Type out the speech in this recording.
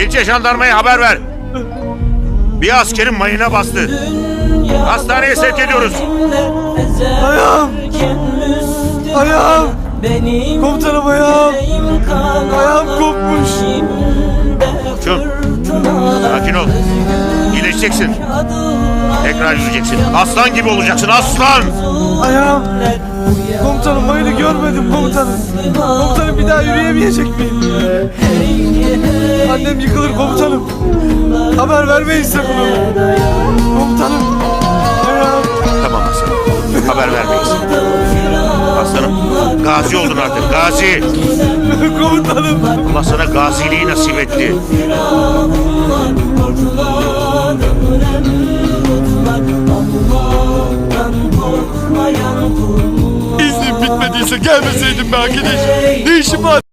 İlçe jandarmaya haber ver. Bir askerin mayına bastı. Hastaneye sevk ediyoruz. Ayağım! Ayağım! Komutanım ayağım! Ayağım kopmuş. Çın. Sakin ol. İyileşeceksin. Tekrar yürüyeceksin. Aslan gibi olacaksın aslan. Ayağım! Komutanım mayını görmedim komutanım. Komutanım bir daha yürüyemeyecek miyim? Annem yıkılır komutanım. Haber vermeyin sakın ona. Komutanım. Tamam aslanım. Haber vermeyiz. Aslanım. Gazi oldun artık. Gazi. Komutanım. Allah sana gaziliği nasip etti. İznim bitmediyse gelmeseydim be arkadaş. Ne işim var?